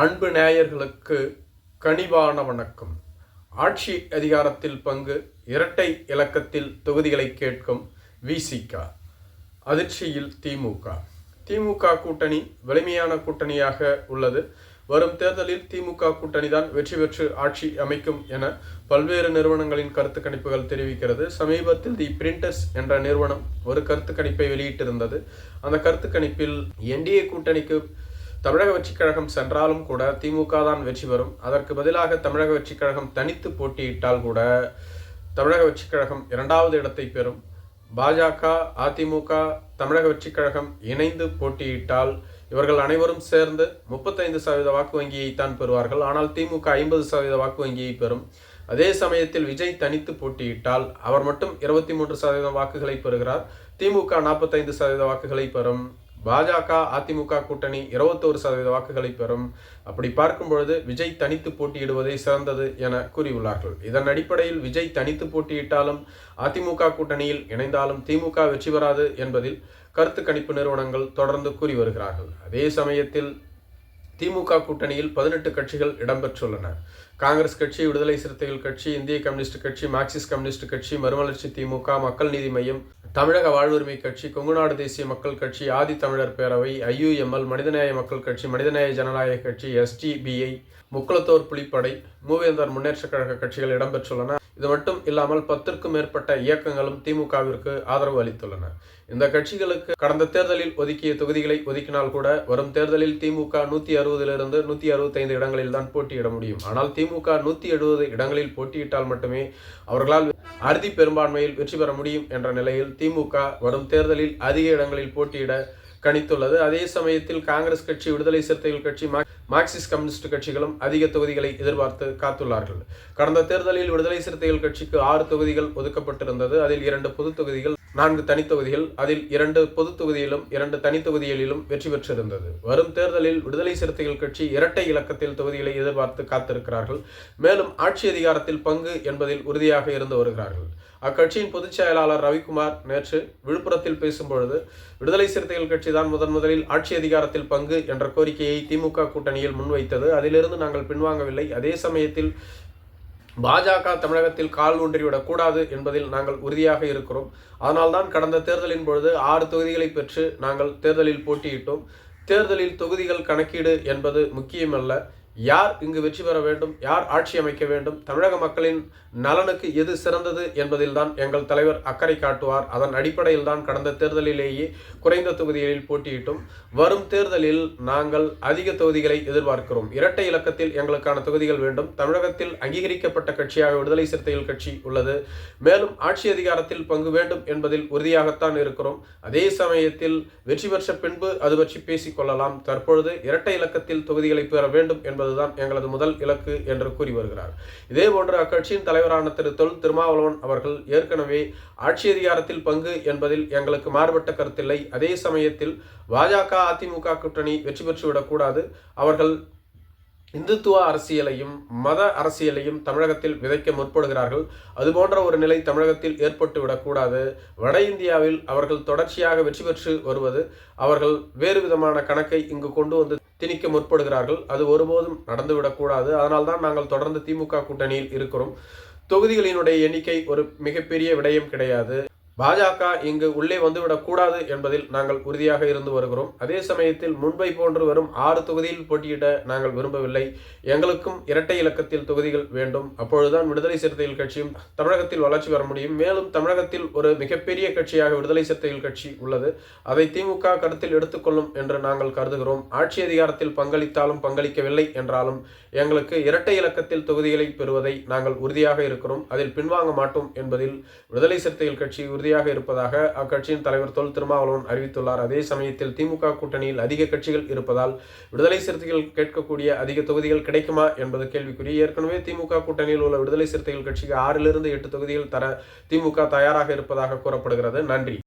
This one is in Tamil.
அன்பு நேயர்களுக்கு கனிவான வணக்கம். ஆட்சி அதிகாரத்தில் பங்கு இரட்டை இலக்கத்தில் தொகுதிகளை கேட்கும் விசிக அதிர்ச்சியில் திமுக திமுக கூட்டணி வலிமையான கூட்டணியாக உள்ளது. வரும் தேர்தலில் திமுக கூட்டணி தான் வெற்றி பெற்று ஆட்சி அமைக்கும் என பல்வேறு நிறுவனங்களின் கருத்து கணிப்புகள் தெரிவிக்கிறது. சமீபத்தில் தி பிரிண்டர்ஸ் என்ற நிறுவனம் ஒரு கருத்து கணிப்பை வெளியிட்டிருந்தது. அந்த கருத்து கணிப்பில் என்டிஏ கூட்டணிக்கு தமிழக வெற்றிக் கழகம் சென்றாலும் கூட திமுக தான் வெற்றி பெறும். அதற்கு பதிலாக தமிழக வெற்றிக் கழகம் தனித்து போட்டியிட்டால் கூட தமிழக வெற்றிக் கழகம் இரண்டாவது இடத்தை பெறும். பாஜக அதிமுக தமிழக வெற்றிக் கழகம் இணைந்து போட்டியிட்டால் இவர்கள் அனைவரும் சேர்ந்து முப்பத்தைந்து சதவீத வாக்கு வங்கியை தான் பெறுவார்கள். ஆனால் திமுக ஐம்பது சதவீத வாக்கு வங்கியை பெறும். அதே சமயத்தில் விஜய் தனித்து போட்டியிட்டால் அவர் மட்டும் இருபத்தி மூன்று சதவீதம் வாக்குகளை பெறுகிறார். திமுக நாற்பத்தைந்து சதவீத வாக்குகளை பெறும். பாஜக அதிமுக கூட்டணி இருபத்தோரு சதவீத வாக்குகளை பெறும். அப்படி பார்க்கும் பொழுது விஜய் தனித்து போட்டியிடுவதே சிறந்தது என கூறியுள்ளார்கள். இதன் அடிப்படையில் விஜய் தனித்து போட்டியிட்டாலும் அதிமுக கூட்டணியில் இணைந்தாலும் திமுக வெற்றி பெறாது என்பதில் கருத்து கணிப்பு நிறுவனங்கள் தொடர்ந்து கூறி வருகிறார்கள். அதே சமயத்தில் திமுக கூட்டணியில் பதினெட்டு கட்சிகள் இடம்பெற்றுள்ளன. காங்கிரஸ் கட்சி விடுதலை சிறுத்தைகள் கட்சி இந்திய கம்யூனிஸ்ட் கட்சி மார்க்சிஸ்ட் கம்யூனிஸ்ட் கட்சி மறுமலர்ச்சி திமுக மக்கள் நீதி மையம் தமிழக வாழ்வுரிமை கட்சி கொங்குநாடு தேசிய மக்கள் கட்சி ஆதி தமிழர் பேரவை ஐயுஎம்எல் மனிதநேய மக்கள் கட்சி மனிதநேய ஜனநாயக கட்சி எஸ்டிபிஐ முக்குளத்தோர் புலிப்படை மூவேந்தர் முன்னேற்ற கழக கட்சிகள் இடம்பெற்றுள்ளன. இது மட்டும் இல்லாமல் பத்திற்கும் மேற்பட்ட இயக்கங்களும் திமுகவிற்கு ஆதரவு அளித்துள்ளன. இந்த கட்சிகளுக்கு கடந்த தேர்தலில் ஒதுக்கிய தொகுதிகளை ஒதுக்கினால் கூட வரும் தேர்தலில் திமுக நூத்தி அறுபதிலிருந்து நூத்தி அறுபத்தைந்து இடங்களில் தான் போட்டியிட முடியும். ஆனால் திமுக நூத்தி எழுபது இடங்களில் போட்டியிட்டால் மட்டுமே அவர்களால் அறுதி பெரும்பான்மையில் வெற்றி பெற முடியும் என்ற நிலையில் திமுக வரும் தேர்தலில் அதிக இடங்களில் போட்டியிட கணித்துள்ளது. அதே சமயத்தில் காங்கிரஸ் கட்சி விடுதலை சிறுத்தைகள் கட்சி மார்க்சிஸ்ட் கம்யூனிஸ்ட் கட்சிகளும் அதிக தொகுதிகளை எதிர்பார்த்து காத்துள்ளார்கள். கடந்த தேர்தலில் விடுதலை சிறுத்தைகள் கட்சிக்கு ஆறு தொகுதிகள் ஒதுக்கப்பட்டிருந்தது. அதில் இரண்டு பொது தொகுதிகள் நான்கு தனித்தொகுதிகள் அதில் இரண்டு பொது தொகுதியிலும் இரண்டு தனித்தொகுதிகளிலும் வெற்றி பெற்றிருந்தது. வரும் தேர்தலில் விடுதலை சிறுத்தைகள் கட்சி இரட்டை இலக்கத்தில் தொகுதிகளை எதிர்பார்த்து காத்திருக்கிறார்கள். மேலும் ஆட்சி அதிகாரத்தில் பங்கு என்பதில் உறுதியாக இருந்து வருகிறார்கள். அக்கட்சியின் பொதுச் செயலாளர் ரவிக்குமார் நேற்று விழுப்புரத்தில் பேசும்பொழுது விடுதலை சிறுத்தைகள் கட்சி தான் முதன் முதலில் ஆட்சி அதிகாரத்தில் பங்கு என்ற கோரிக்கையை திமுக கூட்டணியில் முன்வைத்தது. அதிலிருந்து நாங்கள் பின்வாங்கவில்லை. அதே சமயத்தில் பாஜக தமிழகத்தில் கால் ஊன்றிவிடக் கூடாது என்பதில் நாங்கள் உறுதியாக இருக்கிறோம். அதனால்தான் கடந்த தேர்தலின் பொழுது ஆறு தொகுதிகளை பெற்று நாங்கள் தேர்தலில் போட்டியிட்டோம். தேர்தலில் தொகுதிகள் கணக்கீடு என்பது முக்கியமல்ல. யார் இங்கு வெற்றி பெற வேண்டும்? யார் ஆட்சி அமைக்க வேண்டும்? தமிழக மக்களின் நலனுக்கு எது சிறந்தது என்பதில்தான் எங்கள் தலைவர் அக்கறை காட்டுவார். அதன் அடிப்படையில் தான் கடந்த தேர்தலிலேயே குறைந்த தொகுதிகளில் போட்டியிட்டும். வரும் தேர்தலில் நாங்கள் அதிக தொகுதிகளை எதிர்பார்க்கிறோம். இரட்டை இலக்கத்தில் எங்களுக்கான தொகுதிகள் வேண்டும். தமிழகத்தில் அங்கீகரிக்கப்பட்ட கட்சியாக விடுதலை சிறுத்தைகள் கட்சி உள்ளது. மேலும் ஆட்சி அதிகாரத்தில் பங்கு வேண்டும் என்பதில் உறுதியாகத்தான் இருக்கிறோம். அதே சமயத்தில் வெற்றி பெற்ற பின்பு அது பற்றி பேசிக் கொள்ளலாம். தற்பொழுது இரட்டை இலக்கத்தில் தொகுதிகளை பெற வேண்டும் என்பது என்பதுதான் எங்களது முதல் இலக்கு என்று கூறி வருகிறார். இதேபோன்று அக்கட்சியின் தலைவரான திரு தொல் திருமாவளவன் அவர்கள் ஏற்கனவே ஆட்சி அதிகாரத்தில் பங்கு என்பதில் எங்களுக்கு மாறுபட்ட கருத்தில்லை. அதே சமயத்தில் பாஜக அதிமுக கூட்டணி வெற்றி பெற்றுவிடக்கூடாது அவர்கள் இந்துத்துவ அரசியலையும் மத அரசியலையும் தமிழகத்தில் விதைக்க முற்படுகிறார்கள். அதுபோன்ற ஒரு நிலை தமிழகத்தில் ஏற்பட்டு விடக்கூடாது வட இந்தியாவில் அவர்கள் தொடர்ச்சியாக வெற்றி பெற்று வருவது அவர்கள் வேறு விதமான கணக்கை இங்கு கொண்டு வந்து திணிக்க முற்படுகிறார்கள். அது ஒருபோதும் நடந்துவிடக்கூடாது அதனால்தான் நாங்கள் தொடர்ந்து திமுக கூட்டணியில் இருக்கிறோம். தொகுதிகளினுடைய எண்ணிக்கை ஒரு மிகப்பெரிய விடயம் கிடையாது. பாஜக இங்கு உள்ளே வந்துவிடக் கூடாது என்பதில் நாங்கள் உறுதியாக இருந்து வருகிறோம். அதே சமயத்தில் முன்பை போன்று வரும் ஆறு தொகுதியில் போட்டியிட நாங்கள் விரும்பவில்லை. எங்களுக்கும் இரட்டை இலக்கத்தில் தொகுதிகள் வேண்டும். அப்பொழுதுதான் விடுதலை சிறுத்தைகள் கட்சியும் தமிழகத்தில் வளர்ச்சி வர முடியும். மேலும் தமிழகத்தில் ஒரு மிகப்பெரிய கட்சியாக விடுதலை சிறுத்தைகள் கட்சி உள்ளது. அதை திமுக கருத்தில் எடுத்துக்கொள்ளும் என்று நாங்கள் கருதுகிறோம். ஆட்சி அதிகாரத்தில் பங்களித்தாலும் பங்களிக்கவில்லை என்றாலும் எங்களுக்கு இரட்டை இலக்கத்தில் தொகுதிகளை பெறுவதை நாங்கள் உறுதியாக இருக்கிறோம். அதில் பின்வாங்க மாட்டோம் என்பதில் விடுதலை சிறுத்தைகள் கட்சி உறுதி உறுதியாக இருப்பதாக அக்கட்சியின் தலைவர் தொல் திருமாவளவன் அறிவித்துள்ளார். அதே சமயத்தில் திமுக கூட்டணியில் அதிக கட்சிகள் இருப்பதால் விடுதலை சிறுத்தைகள் கேட்கக்கூடிய அதிக தொகுதிகள் கிடைக்குமா என்பது கேள்விக்குறி. ஏற்கனவே திமுக கூட்டணியில் உள்ள விடுதலை சிறுத்தைகள் கட்சிக்கு ஆறிலிருந்து எட்டு தொகுதிகள் தர திமுக தயாராக இருப்பதாக கூறப்படுகிறது. நன்றி.